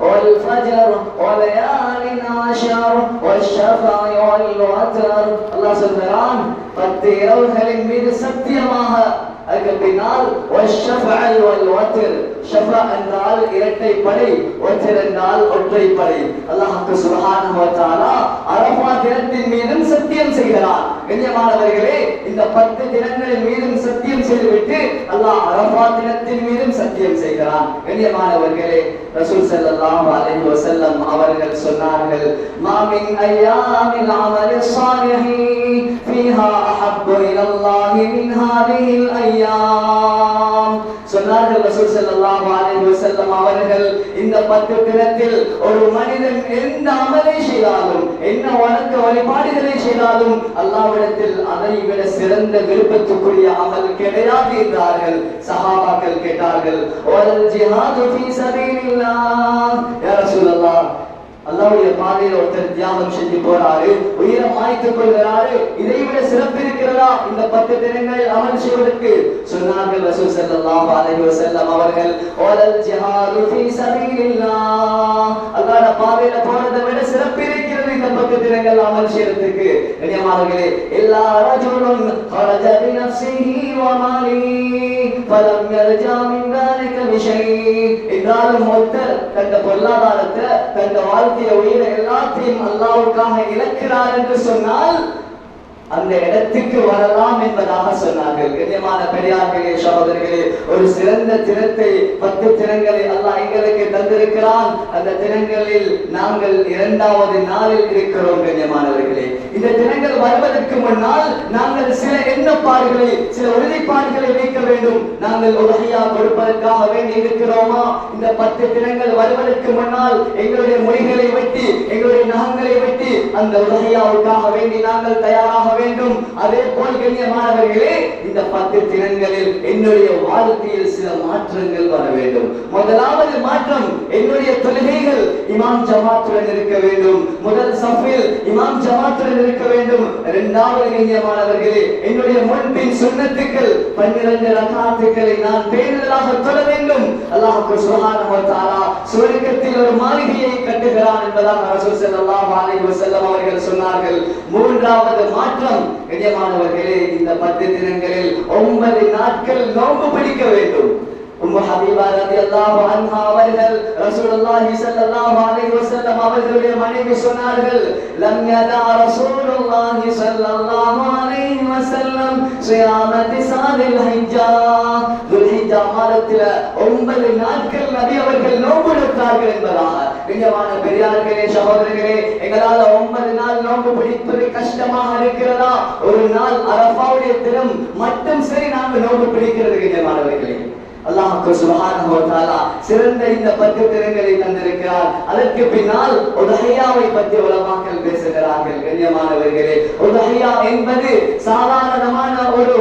والفجر وليال عشر والشفع والوتر அல்லாஹ் சொல்கிறான் பத்து இரவுகளின் மீது சத்தியமாக அதுக்கு பின்னால் என்றால் இரட்டை படை ஒற்றர் என்றால் ஒற்றை படை அல்லாஹுக்கு சுகானா அரபா தினத்தின் மீதும் சத்தியம் செய்கிறார் கண்ணியமானவர்களே இந்த பத்து தினங்களின் மீதும் சத்தியம் செய்துவிட்டு அல்லாஹ் அரபா தினத்தின் மீதும் சத்தியம் செய்கிறான். கண்ணியமானவர்களே ரசூல் ஸல்லல்லாஹு அலைஹி வஸல்லம் அவர்கள் சொன்னார்கள் மாமின் ஐயாமில் அமலி ஸாலிஹி ஃபீஹா அஹப்பு இலல்லாஹ் மின் ஹாதிஹில் அய்யாம் சொன்னார்கள் ரசூல் ஸல்லல்லாஹு அலைஹி வஸல்லம் அவர்கள் இந்த பத்து தினத்தில் ஒரு மனிதன் எந்த அமலை செய்தாலும் என்ன வணக்க வழிபாடுகளை செய்தாலும் அல்லாஹ்விடத்தில் அதை விட சிறந்த விருப்பத்துக்குரிய அமல் கிடையாது என்றார்கள். சஹாபாக்கள் கேட்டார்கள் வல் ஜிஹாது ஃபீ சபீலில்லாஹ். யா ரசூலல்லாஹ் அல்லாவுடைய பாதையில ஒருத்தர் தியாகம் செஞ்சு போறாரு உயிரை மாய்த்துக் கொள்கிறாரு இதை விட சிறப்பு இருக்கிறதா இந்த பத்து தினங்கள் அமல் செய்வதற்கு? சொன்னார்கள் ரசூல் ஸல்லல்லாஹு அலைஹி வஸல்லம் அவர்கள் ஓலல் ஜிஹாது ஃபீ சபீலில்லாஹ். அல்லாஹ்வுடைய பாதையில போறதை விட சிறப்பு இருக்கு இந்த பத்து தினங்கள் அமல் செய்யறதுக்கு கண்ணியமானவர்களே எல்லா ரஜுலுன் خرج بنفسه وماله فلم يرجع من ذلك بشيء என்றாலும் ஒருத்தர் தந்த பொருளாதாரத்தை தந்த வாழ்க்கைய உயிரை எல்லாத்தையும் அல்லாவுக்காக இழக்கிறார் என்று சொன்னால் அந்த இடத்துக்கு வரலாம் என்பதாக சொன்னார்கள். கண்ணியமான பெரியார்களே சகோதரர்களே ஒரு சிறந்த தினத்தை பத்து தினங்களை அல்லாஹ் எங்களுக்கு தந்திருக்கிறான். அந்த தினங்களில் நாங்கள் இரண்டாவது நாளில் இருக்கிறோம் கண்ணியமானவர்களே. இந்த தினங்கள் வருவதற்கு முன்னால் நாங்கள் சில எண்ணப்பாடுகளை சில உறுதிப்பாடுகளை வைக்க வேண்டும். நாங்கள் உதவியா கொடுப்பதற்காக வேண்டி இருக்கிறோமா? இந்த பத்து தினங்கள் வருவதற்கு முன்னால் எங்களுடைய மொழிகளை வெட்டி எங்களுடைய நகங்களை வெட்டி அந்த உதவியாவுக்காக வேண்டி நாங்கள் தயாராக வேண்டும். அதே போல் கண்ணியமானவர்களே இந்த பத்து தினங்களில் என்னுடைய வாழ்க்கையில் சில மாற்றங்கள் வர வேண்டும். முதலாவது மாற்றம் என்னுடைய தொழுகைகள் இமாம் ஜமாத்துடன் இருக்க வேண்டும். முதல் சஃபில் இமாம் ஜமாத்துடன் இருக்க வேண்டும். இரண்டாவது கண்ணியமானவர்களே என்னுடைய முன்பின் சுண்ணத்துக்கள் பன்னிரண்டு ரகாத்துக்களை நான் பேருதலாக தொழ வேண்டும். அல்லாஹுக்கு சுப்ஹானஹு வ சுவர்க்கத்தில் ஒரு மாளிகையை கட்டுகிறான் என்பதாக அரசு ஸல்லல்லாஹு அலைஹி அவர்கள் சொன்னார்கள். மூன்றாவது மாற்றம் கண்ணியமானவர்களே இந்த பத்து தினங்களில் ஒன்பது நாட்கள் நோன்பு பிடிக்க வேண்டும். உம்மு ஹபீபா ரலியல்லாஹு அன்ஹா அவர்கள் ரசூலுல்லாஹி ஸல்லல்லாஹு அலைஹி வஸல்லம் அவர்களுடைய மனைவி சொன்னார்கள் லம் யதா ரசூலுல்லாஹி ஸல்லல்லாஹு அலைஹி வஸல்லம் ஸியாம திஸாலில் ஹிஜ்ஜா துல்ஹிஜ்ஜா மாதத்தில ஒன்பது நாட்கள் நபி அவர்கள் நோன்பு எடுத்தார்கள் என்பதாக. கண்ணியமான பெரியார்களே சகோதரர்களே எங்களால் ஒன்பது நாள் நோன்பு பிடிப்பது கஷ்டமாக இருக்கிறதா? ஒரு நாள் அரபாவுடைய தினம் மட்டும் சரி நாங்கள் நோன்பு பிடிக்கிறது கண்ணியமானவர்களே அல்லாஹ்வுக்கு சுப்ஹானஹு வ தஆலா சிறந்த இந்த பத்து திறன்களை தந்திருக்கிறார். அதற்கு பின்னால் உதஹியாவை பற்றி உலமாக்கள் பேசுகிறார்கள். கண்ணியமானவர்களே உதஹியா என்பது சாதாரணமான ஒரு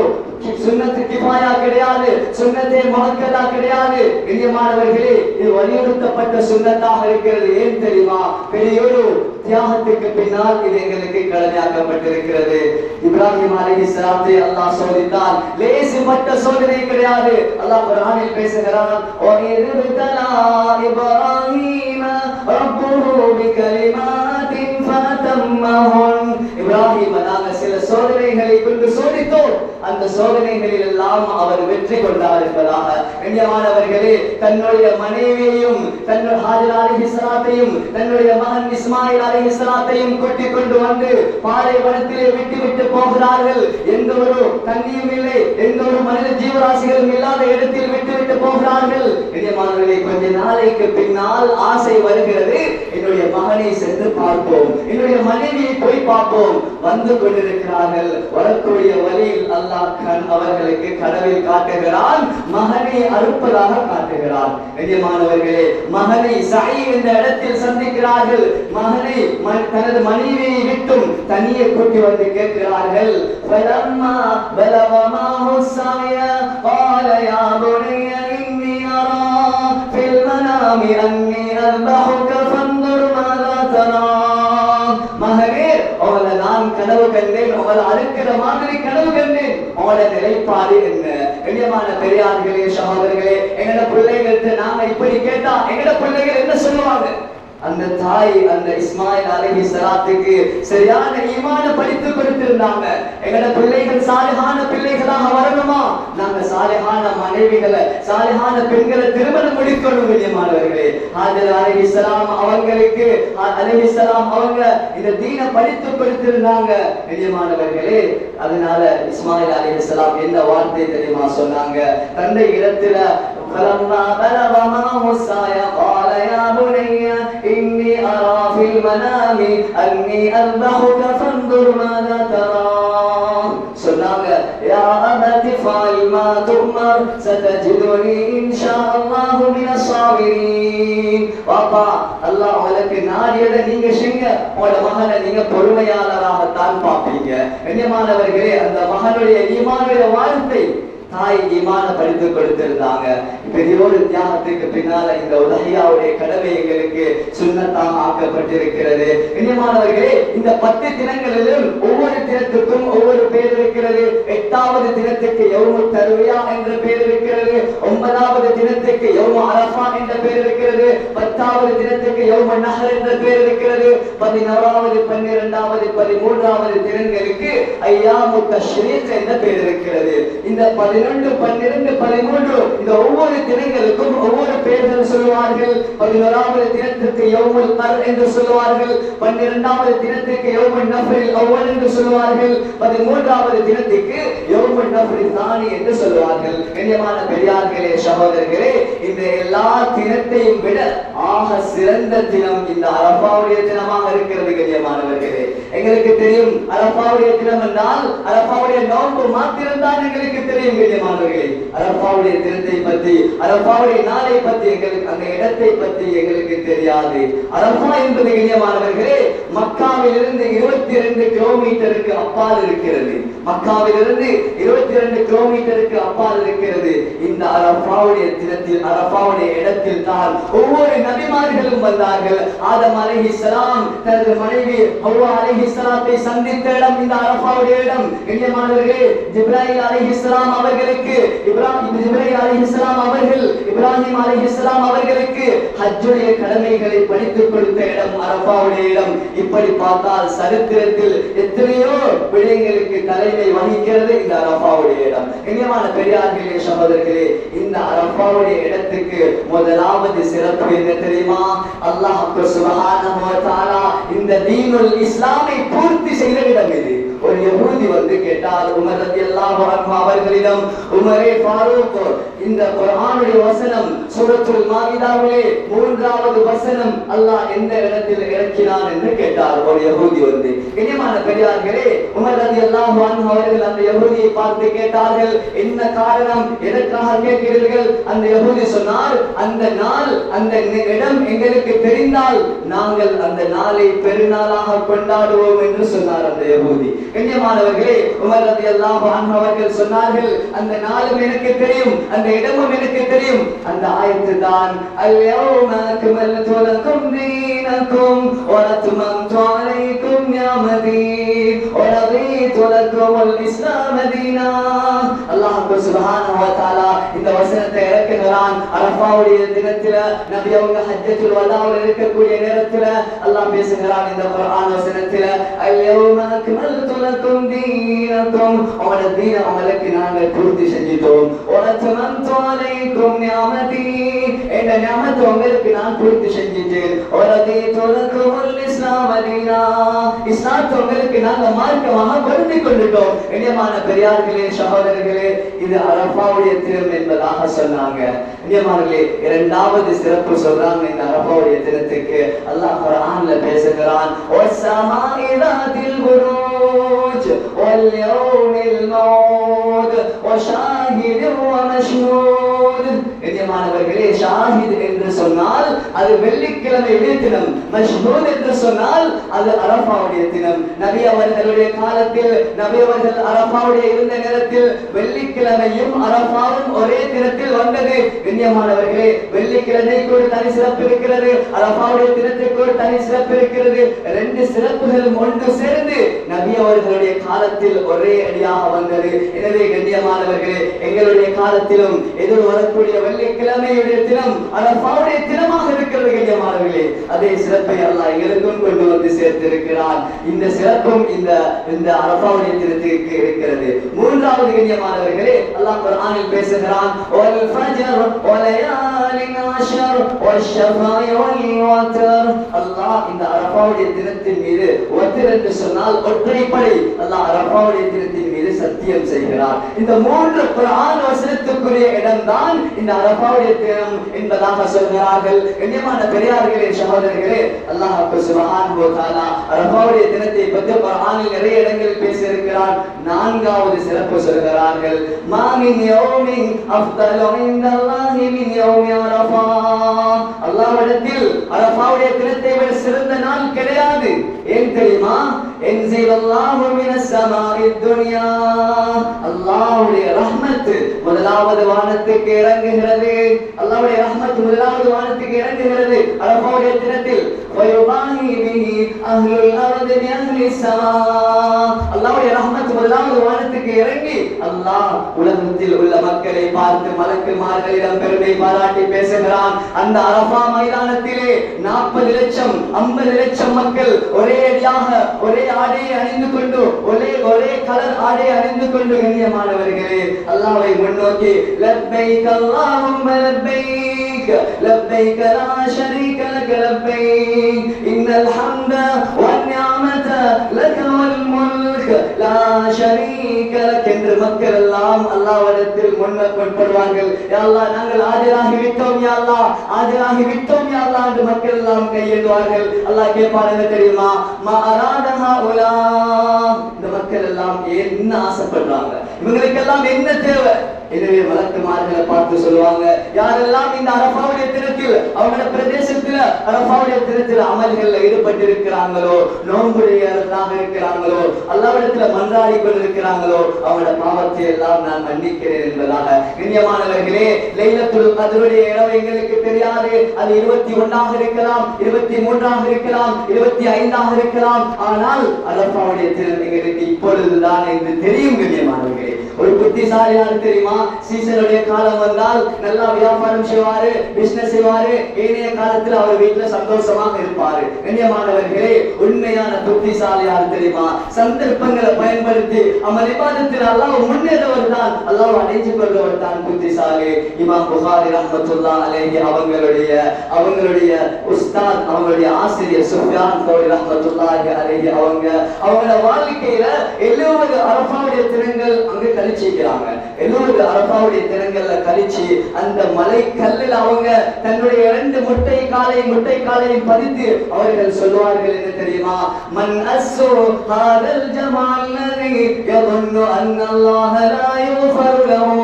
சுண்ணத்து கிஃபாயா கிடையாது சுண்ணத்தே முஹக்கதா கிடையாது. கண்ணியமானவர்களே இது வலியுறுத்தப்பட்ட சுண்ணத்தாக இருக்கிறது. ஏன் தெரியுமா? பெரியொரு தியாகத்துக்கு பின்னால் இது எங்களுக்கு கடமையாக்கப்பட்டிருக்கிறது. இப்ராஹிம் அலி இஸ்லாத்தை அல்லாஹ் சோதித்தான் லேசு மற்ற சோதனை கிடையாது. அல்லாஹ் குரானில் பேசுகிறான் இப்ராஹிம் நாங்கள் சில சோதனைகளை கொண்டு சோதித்தோம். அந்த சோதனைகளில் எல்லாம் அவர் வெற்றி கொண்டார் என்பதாக கண்ணியமானவர்களே தன்னுடைய மனைவியையும் தன்னுடைய ஹாஜர் அலிஹிஸ்லாத்தையும் தன்னுடைய மகன் இஸ்மாயில் அலிஹிஸ்லாத்தையும் கூட்டிக் கொண்டு வந்து பாலைவனத்திலே விட்டு விட்டு போகிறார்கள். எந்த ஒரு தண்ணியும் இல்லை எந்த ஒரு மனித ஜீவராசிகளும் இல்லாத இடத்தில் விட்டுவிட்டு போகிறார்கள். கண்ணியமானவர்களே கொஞ்ச நாளைக்கு பின்னால் ஆசை வருகிறது. என்னுடைய மகனை சென்று பார்ப்போம். என்னுடைய மனைவியை போய் பார்ப்போம். வந்து கொண்டிருக்கிறார்கள். வரக்கூடிய வழியில் அல்லாஹ் அவர்களுக்கு கனவில் காட்டுகிறான் மகனை அறுப்பதாக காட்டுகிறான் கண்ணியமானவர்களே மகனை சாய் என்ற இடத்தில் சந்திக்கிறார்கள் மகனை ம- தனது மனைவியை விட்டும் தனியே கூட்டி வந்து கேட்கிறார்கள் فلما بلغ معه السعي قال يا بني إني أرى في المنام أني أذبحك அவர் அறுக்கிற மாதிரி கனவு கண்டேன் அவனோட நிலைப்பாடு என்ன? கண்ணியமான பெரியார்களே சகோதரர்களே எங்கட பிள்ளைகள்கிட்ட நாங்க இப்படி கேட்டா எங்கட பிள்ளைகள் என்ன சொல்லுவாங்க? அந்த தாய் அந்த இஸ்மாயில் அலஹி சலாத்துக்கு சரியான ஈமான படித்து கொடுத்திருந்தாங்க. எங்கட பிள்ளைகள் சாலிஹான பிள்ளைகளாக வரணுமா? நாங்க சாலிஹான மனைவிகளை சாலிஹான பெண்களை திருமணம் முடிக்கணும் கண்ணியமானவர்களே ஹாஜர் அலஹி சலாம் அவங்களுக்கு அலஹி சலாம் அவங்க இந்த தீன படித்து கொடுத்திருந்தாங்க. கண்ணியமானவர்களே அதனால இஸ்மாயில் அலஹி சலாம் என்ன வார்த்தை தெரியுமா சொன்னாங்க? தந்தை இடத்துல فلما بلغ معه السعي قال يا بني إني أرى في المنام أني أذبحك فانظر ماذا ترى சொன்னாங்க يا أبت فعل ما تؤمر ستجدني إن شاء الله من الصابرين பாப்பா அல்லாஹ் உங்களுக்கு நாடியதை நீங்க செய்யுங்க உங்களோட மகனை நீங்க பொறுமையாளராகத்தான் பார்ப்பீங்க கண்ணியமானவர்களே அந்த மகனுடைய ஈமானுடைய வாழ்த்தை தாய் ஈமான படித்து கொடுத்திருந்தாங்க பெரியோரு தியாகத்துக்கு பின்னால இந்த உதகையாவுடைய கடமை எங்களுக்கு சுண்ணத்தாக ஆக்கப்பட்டிருக்கிறது. இனிமானவர்களே இந்த பத்து தினங்களிலும் ஒவ்வொரு தினத்துக்கும் ஒவ்வொரு பேர் இருக்கிறது. எட்டாவது தினத்துக்கு யௌமு தருவையா என்ற பேர் இருக்கிறது. ஒன்பதாவது தினத்துக்கு யௌம அரசான் என்ற பேர் இருக்கிறது. பத்தாவது தினத்துக்கு யௌம நகர் என்ற பேர் இருக்கிறது. பதினோராவது பன்னிரெண்டாவது பதிமூன்றாவது தினங்களுக்கு ஐயாமு தஷ்ரீக் என்ற பேர் இருக்கிறது. இந்த இரண்டு பன்னிரண்டு பதிமூன்று. இந்த ஒவ்வொரு தினங்களுக்கும் ஒவ்வொரு பெயர்கள் சொல்லுவார்கள். பதினோராவது தினத்திற்கு எவ்வளவு கர் என்று சொல்லுவார்கள். பன்னிரெண்டாவது தினத்திற்கு எவ்வளவு நபரில் அவ்வல் என்று சொல்லுவார்கள். பதிமூன்றாவது தினத்திற்கு எவ்வளவு நபரில் தானி என்று சொல்லுவார்கள். கண்ணியமான பெரியார்களே சகோதரர்களே இந்த எல்லா தினத்தையும் விட ஆக சிறந்த தினம் இந்த அரபாவுடைய தினமாக இருக்கிறது கண்ணியமானவர்களே. எங்களுக்கு தெரியும் அரபாவுடைய தினம் என்றால் அரபாவுடைய நோக்கு மாத்திரம்தான் எங்களுக்கு தெரியும் பிரியமானவர்களே அரப்பாவுடைய தினத்தை பற்றி அரப்பாவுடைய நாளை பற்றி எங்களுக்கு அந்த இடத்தை பற்றி எங்களுக்கு தெரியாது. அரப்பா என்பது கண்ணியமானவர்களே மக்காவிலிருந்து இருபத்தி இரண்டு கிலோமீட்டருக்கு அப்பால் இருக்கிறது. மக்காவிலிருந்து இருபத்தி இரண்டு கிலோமீட்டருக்கு அப்பால் இருக்கிறது. இந்த அரபாவுடைய தினத்தில் அரபாவுடைய இடத்தில் தான் ஒவ்வொரு நபிமார்களும் வந்தார்கள். ஆதம் அலைஹிஸ்ஸலாம் தனது மனைவி ஹவ்வா அலைஹிஸ்ஸலாத்தை சந்தித்த இடம் இந்த அரபாவுடைய இடம். கண்ணியமானவர்களே ஜிப்ராஹிம் அவர்கள் அவர்களுக்கு இப்ராஹிம் ஜிப்ராஹிம் அலைஹிஸ்ஸலாம் அவர்கள் இப்ராஹிம் அலி இஸ்லாம் அவர்களுக்கு ஹஜ்ஜுடைய கடமைகளை படித்துக் கொடுத்த இடம் அரபாவுடைய இடம். இப்படி பார்த்தால் சரித்திரத்தில் எத்தனையோ விடயங்களுக்கு தலைமை வகிக்கிறது இந்த அரபாவுடைய இடம். கண்ணியமான பெரியார்களே சகோதரர்களே இந்த அரபாவுடைய இடத்துக்கு முதலாவது சிறப்பு என்ன தெரியுமா? அல்லாஹ் சுபஹானஹு வ தஆலா இந்த தீனுல் இஸ்லாமை பூர்த்தி செய்த இடம் இது. ஒரு யஹூதி வந்து கேட்டால் உமர் ரலியல்லாஹு அன்ஹு அவர்களிடம். உமரே ஃபாரூக் இந்த குர்ஆனுடைய வசனம் சூரத்துல் மாஇதாவிலே மூன்றாவது வசனம் அல்லாஹ் எந்த இடத்தில் இறக்கினான் என்று கேட்டார். ஒரு யஹூதி வந்து இனிமான பெரியார்களே உமர் ரலியல்லாஹு அன்ஹு அவர்கள் அந்த யஹூதியை பார்த்து கேட்டார்கள். என்ன காரணம்? எதற்காக கேட்கிறீர்கள்? அந்த யஹூதி சொன்னார் அந்த நாள் அந்த இடம் எங்களுக்கு தெரிந்தால் நாங்கள் அந்த நாளை பெருநாளாக கொண்டாடுவோம் என்று சொன்னார் அந்த யஹூதி கண்ணியமானவர்களே உமர் ரலியல்லாஹு எல்லாம் அவர்கள் சொன்னார்கள் அந்த நாளும் எனக்கு தெரியும் அந்த இடமும் எனக்கு தெரியும். அந்த ஆயத்து தான் அல்யௌம அக்மல்து லக்கும் தீனக்கும் வ அத்மம்து அலைக்கும் நிஅமதி வ ரதீது லக்குமுல் இஸ்லாம் தீனா அல்லாஹ் சுப்ஹானஹு இந்த வசனத்தை இறக்குகிறான் அரபாவுடைய தினத்துல நபி அவங்க ஹஜ்ஜத்துல் வதாவில் இருக்கக்கூடிய நேரத்துல அல்லாஹ் பேசுகிறான். இந்த குர்ஆன் வசனத்துல அல்யௌம அக்மல்து லக்கும் தீனக்கும் உங்களோட தீன உங்களுக்கு நாங்கள் பூர்த்தி செஞ்சிட்டோம். வஅத்மம்து அலைக்கும் நிஅமதி என்ற நியமத்தை உங்களுக்கு நான் பூர்த்தி செஞ்சிட்டேன். வரதீது லக்குமுல் இஸ்லாம் தீனா இஸ்லாத்தை உங்களுக்கு நாங்க மார்க்கமாக பொருந்தி கொண்டுட்டோம். இனியமான பெரியார்களே சகோதரர்களே இது அரபாவுடைய தினம் என்பதாக சொன்னாங்க. கண்ணியமானங்களே இரண்டாவது சிறப்பு சொல்றாங்க இந்த அரபாவுடைய தினத்துக்கு. அல்லாஹ் குரான்ல பேசுகிறான் واليوم الموعود وشاهد ومشهود கண்ணியமானவர்களே ஷாஹித் என்ற என்று சொன்னால் அது வெள்ளிக்கிழமையுடைய தினம் மஷ்ஹூத் என்று சொன்னால் அது அரபாவுடைய தினம். நபி அவர்களுடைய காலத்தில் நபி அவர்கள் அரபாவுடைய இருந்த நேரத்தில் வெள்ளிக்கிழமையும் அரபாவும் ஒரே தினத்தில் வந்தது. கண்ணியமானவர்களே வெள்ளிக்கிழமைக்கு ஒரு தனி சிறப்பு இருக்கிறது. அரபாவுடைய தினத்திற்கு ஒரு தனி சிறப்பு இருக்கிறது. ரெண்டு சிறப்புகளும் ஒன்று சேர்ந்து நபி அவர்களுடைய காலத்தில் ஒரே அடியாக வந்தது. எனவே கண்ணியமானவர்களே எங்களுடைய காலத்திலும் எதிர் வரக்கூடிய வெள்ளிக்கிழமையுடைய தினம் அவருடைய தினமாக இருக்கிறது கண்ணியமானவர்களே அதே சிறப்பை அல்லாஹ் எங்களுக்கும் கொண்டு வந்து சேர்த்திருக்கிறான். இந்த சிறப்பும் இந்த இந்த அரபாவுடைய தினத்திற்கு இருக்கிறது. மூன்றாவது கண்ணியமானவர்களே அல்லாஹ் குர்ஆனில் பேசுகிறான் ஃபஜர் அஷர் வஷ்ஷஃபாய் வல் வத்ர். அல்லாஹ் இந்த அரபாவுடைய தினத்தின் மீது வத்ர் என்று சொன்னால் ஒற்றைப்படை அல்லாஹ் அரபாவுடைய தினத்தின் மீது சத்தியம் செய்கிறார். இந்த மூன்று குர்ஆன் வசனத்துக்குரிய இடம்தான் இந்த அரபாவுடைய தினம் என்பதாக சொல்கிறார்கள் கண்ணியமான பெரியார்களே சகோதரர்களே அல்லாஹ் சுபஹான் வ தஆலா தினத்தை பற்றி பரவானில் நிறைய இடங்களில் பேசியிருக்கிறார் நான்காவது சிறப்பு சொல்கிறார்கள் மாமின் யோமின் யௌமின் அஃதலு இன்தல்லாஹி மின் யௌமி அரஃபா. அல்லாஹ்விடத்தில் அரஃபாவுடைய தினத்தை விட சிறந்த நாள் கிடையாது. ஏன் தெரியுமா? என்சில் அல்லாஹு மினஸ் ஸமாஇ துன்யா அல்லாஹ்வுடைய ரஹ்மத் முதலாவது வானத்துக்கு இறங்குகிறது அல்லாஹ்வுடைய ரஹ்மத் முதலாவது வானத்துக்கு இறங்குகிறது அரஃபாவுடைய தினத்தில் வயுபாஹி பிஹி அஹ்லுல் அர்தி பி அஹ்லி ஸமா அல்லாஹ்வுடைய ரஹ்மத் முதலாவது வானத்துக்கு இறங்கி அல்லாஹ் உலகத்தில் உள்ள மக்களை பார்த்து மலக்குமார்களிடம் பெருமை பாராட்டி பேசுகிறான். அந்த அரபா மைதானத்திலே நாற்பது லட்சம் ஐம்பது லட்சம் மக்கள் ஒரே அடியாக ஒரே ஆடையை அணிந்து கொண்டு ஒரே ஒரே கலர் ஆடையை அணிந்து கொண்டு கண்ணியமானவர்களே அல்லாவை முன்னோக்கி லப்பைக் அல்லாஹும்ம லப்பைக் லப்பைக் லா ஷரீக லக லப்பைக் இன்னல் ஹம்த வன் நிஅமத லக வல் முல்க் லா ஷரீக லக் என்று மக்கள் எல்லாம் அல்லாஹ்விடத்தில் முன்னப்படுவார்கள் யா அல்லாஹ் நாங்கள் ஆஜராகி விட்டோம் யா அல்லாஹ். ஆஜராகி விட்டோம் யா அல்லாஹ் என்று மக்கள் எல்லாம் கையேந்துவார்கள். அல்லாஹ் கேட்பான் என்ன தெரியுமா? மா அராதஹா உலா இந்த மக்கள் எல்லாம் என்ன ஆசைப்படுறாங்க? இவங்களுக்கெல்லாம் என்ன தேவை? எனவே வழக்கமார்களை பார்த்து சொல்லுவாங்க யாரெல்லாம் இந்த அரபாவுடைய தினத்தில் அவங்களோட பிரதேசத்துல அரபாவுடைய தினத்தில் அமல்கள்ல ஈடுபட்டிருக்கிறாங்களோ நோன்புடையவர்களாக இருக்கிறாங்களோ அல்லாவிடத்துல மன்றாடி கொண்டிருக்கிறாங்களோ அவங்களோட பாவத்தை எல்லாம் நான் மன்னிக்கிறேன் என்பதாக. கண்ணியமானவர்களே லைலத்துல் கதருடைய இடம் எங்களுக்கு தெரியாது. அது இருபத்தி ஒன்றாக இருக்கலாம் இருபத்தி மூன்றாக இருக்கலாம் இருபத்தி ஐந்தாக இருக்கலாம். ஆனால் அரபாவுடைய தினம் எங்களுக்கு இப்பொழுதுதான் என்று தெரியும் கண்ணியமானவர்களே ஒரு புத்திசாலியான தெரியுமா? சீசனுடைய காலம் வந்தால் நல்லா வியாபாரம் செய்வாரு பிசினஸ் செய்வாரு. ஏனைய காலத்தில் அவர் வீட்டுல சந்தோஷமாக இருப்பாரு. கண்ணியமானவர்களே உண்மையான புத்திசாலி தெரியுமா? சந்தர்ப்பங்களை பயன்படுத்தி அவன் இபாதத்தில் அல்லாஹ் முன்னேறவர் தான் அல்லாஹ் அடைஞ்சு கொள்பவர் தான் புத்திசாலி. இமாம் புகாரி ரஹமத்துல்லா அலேஹி அவங்களுடைய அவங்களுடைய உஸ்தாத் அவங்களுடைய ஆசிரியர் சுஃபியான் கௌரி ரஹமத்துல்லா அலேஹி அவங்க அவங்களோட வாழ்க்கையில எழுபது அரபாவுடைய திறன்கள் அங்கு கழிச்சிக்கிறாங்க எழுபது அரபாவுடைய தினங்கள்ல கழிச்சு அந்த மலை கல்லில் அவங்க தன்னுடைய இரண்டு முட்டை காலை முட்டை காலையும் பதித்து அவர்கள் சொல்வார்கள் என்ன தெரியுமா? மன் அஸ்ஸு ஹாதல் ஜமால் லதி யظن அன் லா யுஃபரு லஹு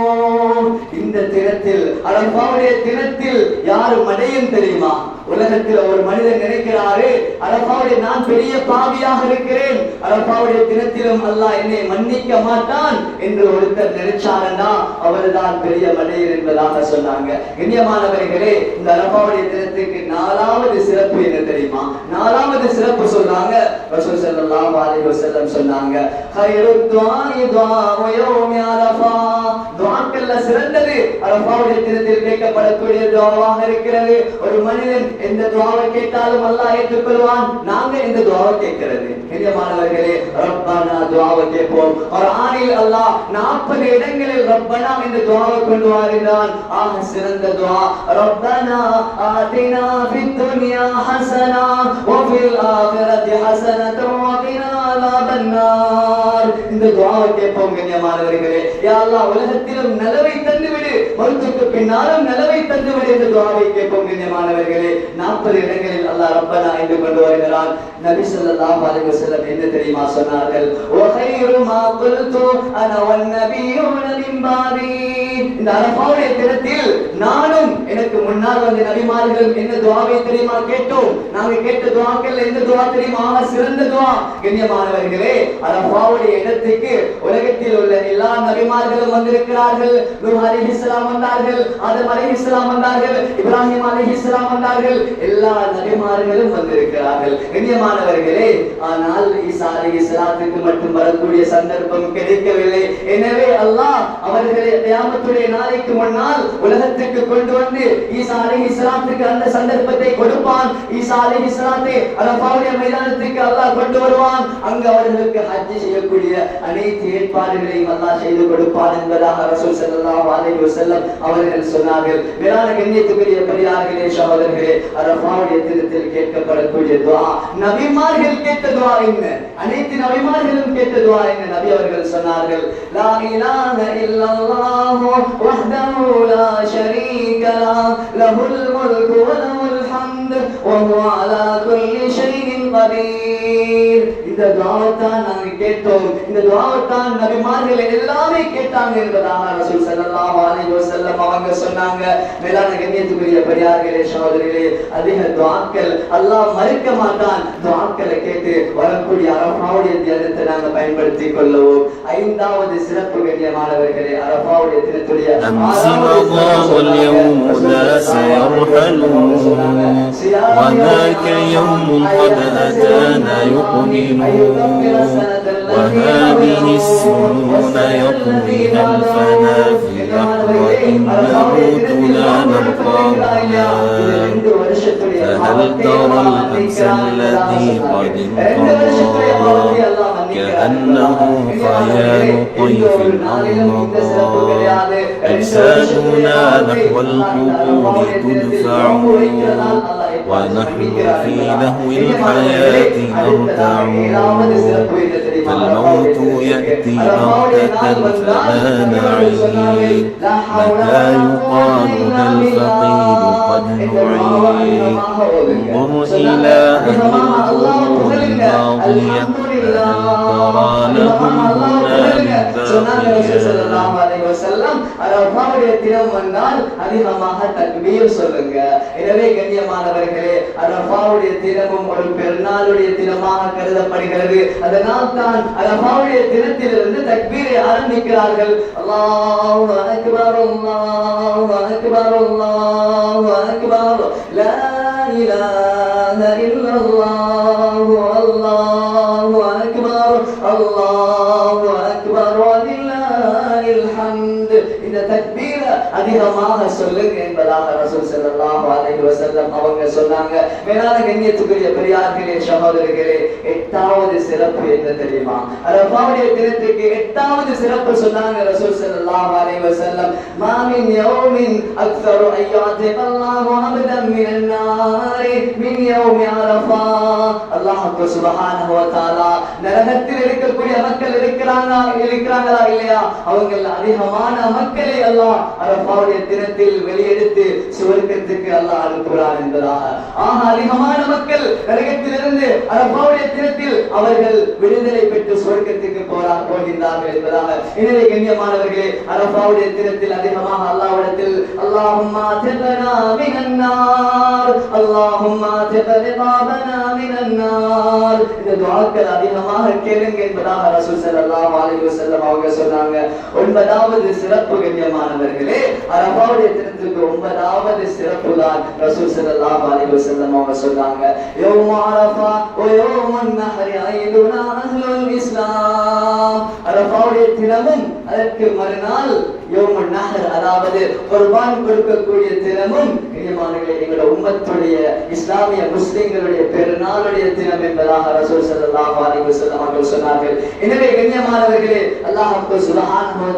இந்த தினத்தில் அழப்பாவுடைய தினத்தில் யாரு அடையும் தெரியுமா? உலகத்தில் ஒரு மனிதன் நினைக்கிறாரு அலப்பாவுடைய நான் பெரிய பாவியாக இருக்கிறேன். அலப்பாவுடைய தினத்திலும் அல்லா என்னை மன்னிக்க மாட்டான் என்று ஒருத்தர் நினைச்சாருன்னா அவருதான் பெரிய மனிதர் என்பதாக சொன்னாங்க. கண்ணியமானவர்களே இந்த அலப்பாவுடைய தினத்துக்கு நாலாவது சிறப்பு என்ன தெரியுமா? நாலாவது சிறப்பு சொல்றாங்க ரசூல் ஸல்லல்லாஹு அலைஹி செல்லம் சொன்னாங்க கைரு துஆ துஆ யௌமி சிறந்தது அரபாவுடைய தினத்தில் கேட்கப்படக்கூடிய துஆவாக இருக்கிறது. ஒரு மனிதன் எந்த துஆவை கேட்டாலும் அல்லாஹ் ஏற்றுக்கொள்வான். நாங்க இந்த துஆவை கேட்கிறது? கண்ணியமானவர்களே ரப்பனா துஆவை கேட்போம். அல்லாஹ் 40 இடங்களில் ரப்பனா கொண்டு ஆக சிறந்த ரப்பனா ஆதினா ஃபித் துன்யா ஆகிரதி இந்த கேட்போம் கண்ணியமானவர்களே. யா அல்லாஹ் உலகத்திலும் நலவை பின்னாலும் நிலவை தந்துவிடு என்று துவாவை கேட்போம் மாணவர்களே நாற்பது இடங்களில் அல்லாஹ் ரப்பனா என்று கொண்டு வருகிறான். நபி ஸல்லல்லாஹு அலைஹி செல்லம் என்ன தெரியுமா சொன்னார்கள்? வஹைரு மா குல்து அன வன் நபியூன இந்த அரபாவுடைய தினத்தில் நானும் எனக்கு முன்னால் வந்த நபிமார்கள் என்ன துவாவை தெரியுமா கேட்டோம்? நாங்கள் கேட்ட துவாக்கள் எந்த துவா தெரியுமா? சிறந்த துவா. கண்ணியமானவர்களே அரபாவுடைய இடத்துக்கு உலகத்தில் உள்ள எல்லா நபிமார்களும் வந்திருக்கிறார்கள். நூஹ் அலைஹிஸ்ஸலாம் வந்தார்கள். ஆதம் அலைஹிஸ்ஸலாம் வந்தார்கள் இப்ராஹிம் அலைஹிஸ்ஸலாம் வந்தார்கள். எல்லா நபிமார்களும் வந்திருக்கிறார்கள். கண்ணியமானவர்களே ஆனால் ஈசா அலைஹிஸ்ஸலாத்துக்கு மட்டும் வரக்கூடிய சந்தர்ப்பம் கிடைக்கவில்லை. எனவே அல்லாஹ் அவர்களை தியாமத்துடைய நாளைக்கு முன்னால் உலகத்துக்கு கொண்டு வந்து ஈசா அலைஹிஸ்ஸலாத்துக்கு அந்த சந்தர்ப்பத்தை கொடுப்பான். ஈசா அலைஹிஸ்ஸலாத்தை அரபாவுடைய மைதானத்துக்கு அல்லாஹ் கொண்டு வருவான். அங்கு அவர்களுக்கு ஹஜ் செய்யக்கூடிய அனைத்து ஏற்பாடுகளையும் அல்லாஹ் செய்து கொடுப்பான் என்பதாக ரசூல் செல்லா அலைஹி வஸல்லம் அவர்கள் சொன்னார்கள் மேலான கண்ணியத்துக்குரிய பெரியார்களே சகோதரர்களே அரபாவுடைய திருத்தில் கேட்கப்படக்கூடிய துவா. நபிமார்கள் கேட்ட துவா என்ன? அனைத்து நபிமார்களும் கேட்ட துவா என்ன? நபி அவர்கள் சொன்னார்கள் லா இலாஹ இல்லல்லாஹு வஹ்தஹு லா ஷரீக லா லஹுல் முல்கு வ லஹுல் ஹம்து வ ஹுவ அலா குல்லி ஷைஇன் கதீர் இந்த துஆவத்தான் நாங்கள் கேட்டோம். இந்த துஆவத்தான் நபிமார்கள் எல்லாமே கேட்டாங்க என்பதாக ரசூல் ஸல்லல்லாஹு அலைஹி வஸல்லம் அவங்க சொன்னாங்க மேலான கண்ணியத்துக்குரிய பெரியார்களே சகோதரிகளே அதிக துஆக்கள் அல்லாஹ் மறுக்க மாட்டான். துஆக்களை கேட்டு வரக்கூடிய அரபாவுடைய தினத்தை நாங்கள் பயன்படுத்திக் கொள்ளவும். ஐந்தாவது சிறப்பு கண்ணியமானவர்களே அரபாவுடைய தினத்துடைய وذاك يوم قد أتانا يقبل وهذه السنون يطويها الفنا في لحظة الموت لا نلقاها فهل ترى الأمس الذي قد انقضى كأنه خيال طيف أمضى أجسادنا نحو القبور تدفع ونحن في لهو الحياة نرتع فالموت يأتي بغتة فلا نعي متى يقال ذا الفقيد قد نعي انظر إلى أهل القبور الماضية فهل ترى لهم هنا தினம் வந்தால் அதிகமாக தக்பீர் சொல்லுங்க எனவே கண்ணியமானவர்களே அரபாவுடைய தினமும் ஒரு பெருநாளுடைய தினமாக கருதப்படுகிறது. அதனால் தான் அரபாவுடைய தினத்திலிருந்து தக்பீரை ஆரம்பிக்கிறார்கள். அல்லாஹ் அக்பர் அல்லாஹ் அக்பர் அல்லாஹ் அக்பர். லா இலாஹ இல்லல்லாஹ் அல்லாஹ் அக்பர் அல்லாஹ் அக்பர். வலில்லாஹில் ஹம்த். இந்த தக்பீர அதிகமாக சொல்லுங்க என்பதாக ரசூல் வசல்லம் அவங்க சொன்னாங்க மேலான கண்ணியத்துக்குரிய பெரியார்களே சகோதரர்களே எட்டாவது சிறப்பு என்ன தெரியுமா? அரபாவுடைய தினத்துக்கு எட்டாவது சிறப்பு சொன்னாங்க ரசூல் ஸல்லல்லாஹு அலைஹி வஸல்லம். மாமின் யௌமின் அக்ஸரு ஐயாத்திக அல்லாஹு அல்லாஹ் நரகத்தில் இருக்கக்கூடிய மக்கள் இருக்கிறாங்க இருக்கிறாங்களா இல்லையா? அவங்க அதிகமான மக்களை அல்லாஹ். அரபாவுடைய தினத்தில் வெளியெடுத்து சுவர்க்கத்துக்கு அல்லாஹ் அனுப்புகிறார் என்பதாக. ஆக அதிகமான மக்கள் நரகத்திலிருந்து அரபாவுடைய தினத்தில் அவர்கள் விடுதலை பெற்று சுவர்க்கத்துக்கு போறா போகின்றார்கள் என்பதாக. எனவே கண்ணியமானவர்களே அரபாவுடைய தினத்தில் அதிகமாக அல்லாவிடத்தில் அல்லாஹும்மா தகனா மினன்னார் அல்லாஹும்மா தகரிகாபனா மினன்னார் நார் இந்த துவாக்கள் அதிகமாக கேளுங்க என்பதாக ரசூல் ஸல்லல்லாஹு அலைஹி வஸல்லம் அவங்க சொன்னாங்க. ஒன்பதாவது சிறப்பு கண்ணியமானவர்களே அரபாவுடைய தினத்துக்கு ஒன்பதாவது சிறப்பு தான் ரசூல் ஸல்லல்லாஹு அலைஹி வஸல்லம் அவங்க சொன்னாங்க. யௌம அரஃபா வ யௌமுன் நஹரி ஐதுனா அஹ்லுல் இஸ்லாம். அரபாவுடைய தினமும் அதற்கு மறுநாள் யௌமுன் நகர் அதாவது குர்பான் கொடுக்கக்கூடிய தினமும் கண்ணியமானவர்களே எங்களோட உம்மத்துடைய இஸ்லாமிய முஸ்லிம்களுடைய பெருநாளுடைய தினம் என்பதாக ரசூல் சல்லாஹ் அலைஹி வஸல்லம் அவர்கள் சொன்னார்கள். எனவே கண்ணியமானவர்களே அல்லாஹ் சுலஹான் வ